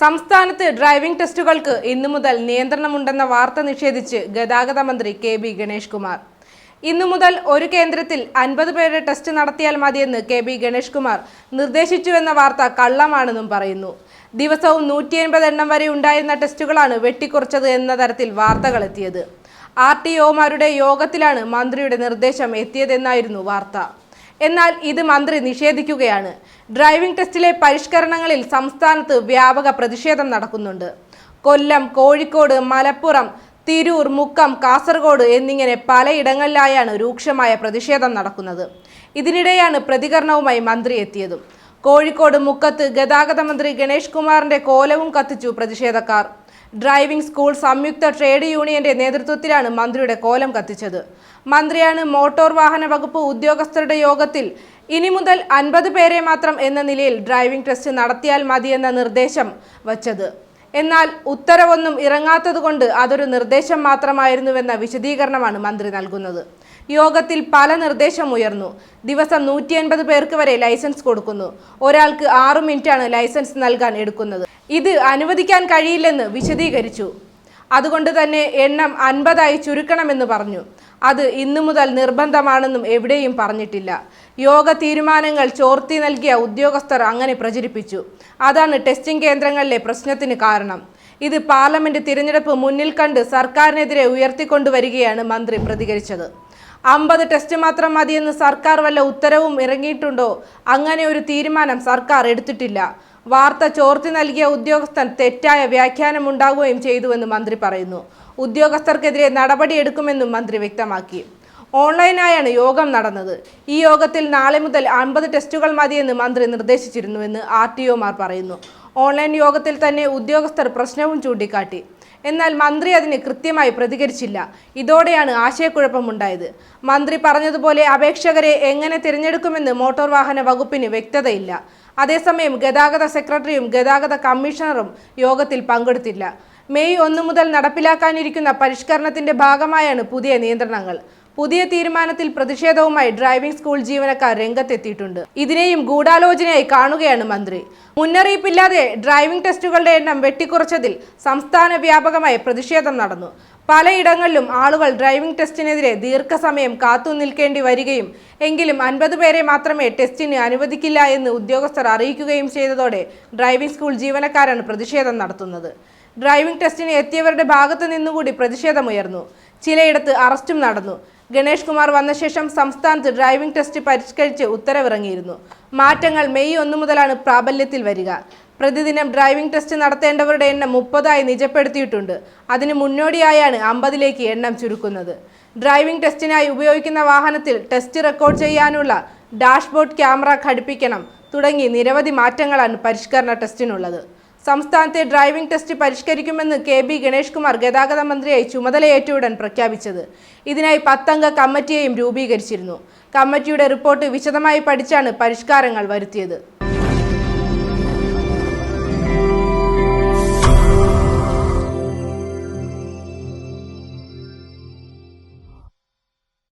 സംസ്ഥാനത്ത് ഡ്രൈവിംഗ് ടെസ്റ്റുകൾക്ക് ഇന്നു മുതൽ നിയന്ത്രണമുണ്ടെന്ന വാർത്ത നിഷേധിച്ച് ഗതാഗത മന്ത്രി കെ ബി ഗണേഷ് കുമാർ. ഇന്നു മുതൽ ഒരു കേന്ദ്രത്തിൽ അൻപത് പേരെ ടെസ്റ്റ് നടത്തിയാൽ മതിയെന്ന് കെ ബി ഗണേഷ് കുമാർ നിർദ്ദേശിച്ചുവെന്ന വാർത്ത കള്ളമാണെന്നും പറയുന്നു. ദിവസവും നൂറ്റി എൺപത് എണ്ണം വരെ ഉണ്ടായിരുന്ന ടെസ്റ്റുകളാണ് വെട്ടിക്കുറച്ചത് എന്ന തരത്തിൽ വാർത്തകൾ എത്തിയത്. ആർ ടി ഒമാരുടെ യോഗത്തിലാണ് മന്ത്രിയുടെ നിർദ്ദേശം എത്തിയതെന്നായിരുന്നു വാർത്ത. എന്നാൽ ഇത് മന്ത്രി നിഷേധിക്കുകയാണ്. ഡ്രൈവിംഗ് ടെസ്റ്റിലെ പരിഷ്കരണങ്ങളിൽ സംസ്ഥാനത്ത് വ്യാപക പ്രതിഷേധം നടക്കുന്നുണ്ട്. കൊല്ലം കോഴിക്കോട് മലപ്പുറം തിരൂർ മുക്കം കാസർഗോഡ് എന്നിങ്ങനെ പലയിടങ്ങളിലായാണ് രൂക്ഷമായ പ്രതിഷേധം നടക്കുന്നത്. ഇതിനിടെയാണ് പ്രതികരണവുമായി മന്ത്രി എത്തിയതും. കോഴിക്കോട് മുക്കത്ത് ഗതാഗത മന്ത്രി ഗണേഷ് കുമാറിന്റെ കോലവും കത്തിച്ചു പ്രതിഷേധക്കാർ. ഡ്രൈവിംഗ് സ്കൂൾ സംയുക്ത ട്രേഡ് യൂണിയന്റെ നേതൃത്വത്തിലാണ് മന്ത്രിയുടെ കോലം കത്തിച്ചത്. മന്ത്രിയാണ് മോട്ടോർ വാഹന വകുപ്പ് ഉദ്യോഗസ്ഥരുടെ യോഗത്തിൽ ഇനി മുതൽ അൻപത് പേരെ മാത്രം എന്ന നിലയിൽ ഡ്രൈവിംഗ് ടെസ്റ്റ് നടത്തിയാൽ മതിയെന്ന നിർദ്ദേശം വച്ചത്. എന്നാൽ ഉത്തരവൊന്നും ഇറങ്ങാത്തതുകൊണ്ട് അതൊരു നിർദ്ദേശം മാത്രമായിരുന്നുവെന്ന വിശദീകരണമാണ് മന്ത്രി നൽകുന്നത്. യോഗത്തിൽ പല നിർദ്ദേശം ഉയർന്നു ദിവസം നൂറ്റി അൻപത് പേർക്ക് വരെ ലൈസൻസ് കൊടുക്കുന്നു. ഒരാൾക്ക് ആറു മിനിറ്റാണ് ലൈസൻസ് നൽകാൻ എടുക്കുന്നത്. ഇത് അനുവദിക്കാൻ കഴിയില്ലെന്ന് വിശദീകരിച്ചു. അതുകൊണ്ട് തന്നെ എണ്ണം അൻപതായി ചുരുക്കണമെന്ന് പറഞ്ഞു. അത് ഇന്നു മുതൽ നിർബന്ധമാണെന്നും എവിടെയും പറഞ്ഞിട്ടില്ല. യോഗ തീരുമാനങ്ങൾ ചോർത്തി നൽകിയ ഉദ്യോഗസ്ഥർ അങ്ങനെ പ്രചരിപ്പിച്ചു. അതാണ് ടെസ്റ്റിംഗ് കേന്ദ്രങ്ങളിലെ പ്രശ്നത്തിന് കാരണം. ഇത് പാർലമെന്റ് തിരഞ്ഞെടുപ്പ് മുന്നിൽ കണ്ട് സർക്കാരിനെതിരെ ഉയർത്തിക്കൊണ്ടുവരികയാണ് മന്ത്രി പ്രതികരിച്ചത്. അമ്പത് ടെസ്റ്റ് മാത്രം മതിയെന്ന് സർക്കാർ വല്ല ഉത്തരവും ഇറങ്ങിയിട്ടുണ്ടോ? അങ്ങനെ ഒരു തീരുമാനം സർക്കാർ എടുത്തിട്ടില്ല. വാർത്ത ചോർത്തി നൽകിയ ഉദ്യോഗസ്ഥൻ തെറ്റായ വ്യാഖ്യാനം ഉണ്ടാകുകയും ചെയ്തുവെന്ന് മന്ത്രി പറയുന്നു. ഉദ്യോഗസ്ഥർക്കെതിരെ നടപടിയെടുക്കുമെന്നും മന്ത്രി വ്യക്തമാക്കി. ഓൺലൈനായാണ് യോഗം നടന്നത്. ഈ യോഗത്തിൽ നാളെ മുതൽ അൻപത് ടെസ്റ്റുകൾ മതിയെന്ന് മന്ത്രി നിർദ്ദേശിച്ചിരുന്നുവെന്ന് ആർ ടി ഒമാർ പറയുന്നു. ഓൺലൈൻ യോഗത്തിൽ തന്നെ ഉദ്യോഗസ്ഥർ പ്രശ്നവും ചൂണ്ടിക്കാട്ടി. എന്നാൽ മന്ത്രി അതിന് കൃത്യമായി പ്രതികരിച്ചില്ല. ഇതോടെയാണ് ആശയക്കുഴപ്പമുണ്ടായത്. മന്ത്രി പറഞ്ഞതുപോലെ അപേക്ഷകരെ എങ്ങനെ തിരഞ്ഞെടുക്കുമെന്ന് മോട്ടോർ വാഹന വകുപ്പിന് വ്യക്തതയില്ല. അതേസമയം ഗതാഗത സെക്രട്ടറിയും ഗതാഗത കമ്മീഷണറും യോഗത്തിൽ പങ്കെടുത്തില്ല. മെയ് ഒന്ന് മുതൽ നടപ്പിലാക്കാനിരിക്കുന്ന പരിഷ്കരണത്തിന്റെ ഭാഗമായാണ് പുതിയ നിയന്ത്രണങ്ങൾ. പുതിയ തീരുമാനത്തിൽ പ്രതിഷേധവുമായി ഡ്രൈവിംഗ് സ്കൂൾ ജീവനക്കാർ രംഗത്തെത്തിയിട്ടുണ്ട്. ഇതിനെയും ഗൂഢാലോചനയായി കാണുകയാണ് മന്ത്രി. മുന്നറിയിപ്പില്ലാതെ ഡ്രൈവിംഗ് ടെസ്റ്റുകളുടെ എണ്ണം വെട്ടിക്കുറച്ചതിൽ സംസ്ഥാന വ്യാപകമായി പ്രതിഷേധം നടന്നു. പലയിടങ്ങളിലും ആളുകൾ ഡ്രൈവിംഗ് ടെസ്റ്റിനെതിരെ ദീർഘസമയം കാത്തു നിൽക്കേണ്ടി വരികയും എങ്കിലും അൻപത് പേരെ മാത്രമേ ടെസ്റ്റിന് അനുവദിക്കില്ല എന്ന് ഉദ്യോഗസ്ഥർ അറിയിക്കുകയും ചെയ്തതോടെ ഡ്രൈവിംഗ് സ്കൂൾ ജീവനക്കാരാണ് പ്രതിഷേധം നടത്തുന്നത്. ഡ്രൈവിംഗ് ടെസ്റ്റിന് എത്തിയവരുടെ ഭാഗത്തു നിന്നുകൂടി പ്രതിഷേധമുയർന്നു. ചിലയിടത്ത് അറസ്റ്റും നടന്നു. ഗണേഷ് കുമാർ വന്ന ശേഷം സംസ്ഥാനത്ത് ഡ്രൈവിംഗ് ടെസ്റ്റ് പരിഷ്കരിച്ച് ഉത്തരവിറങ്ങിയിരുന്നു. മാറ്റങ്ങൾ മെയ് ഒന്ന് മുതലാണ് പ്രാബല്യത്തിൽ വരിക. പ്രതിദിനം ഡ്രൈവിംഗ് ടെസ്റ്റ് നടത്തേണ്ടവരുടെ എണ്ണം മുപ്പതായി നിജപ്പെടുത്തിയിട്ടുണ്ട്. അതിന് മുന്നോടിയായാണ് അമ്പതിലേക്ക് എണ്ണം ചുരുക്കുന്നത്. ഡ്രൈവിംഗ് ടെസ്റ്റിനായി ഉപയോഗിക്കുന്ന വാഹനത്തിൽ ടെസ്റ്റ് റെക്കോർഡ് ചെയ്യാനുള്ള ഡാഷ്ബോർഡ് ക്യാമറ ഘടിപ്പിക്കണം തുടങ്ങി നിരവധി മാറ്റങ്ങളാണ് പരിഷ്കരണ ടെസ്റ്റിനുള്ളത്. സംസ്ഥാനത്തെ ഡ്രൈവിംഗ് ടെസ്റ്റ് പരിഷ്കരിക്കുമെന്ന് കെ ബി ഗണേഷ് കുമാർ ഗതാഗത മന്ത്രിയായി ചുമതലയേറ്റയുടൻ പ്രഖ്യാപിച്ചത്. ഇതിനായി പത്തംഗ കമ്മിറ്റിയെയും രൂപീകരിച്ചിരുന്നു. കമ്മിറ്റിയുടെ റിപ്പോർട്ട് വിശദമായി പഠിച്ചാണ് പരിഷ്കാരങ്ങൾ വരുത്തിയത്.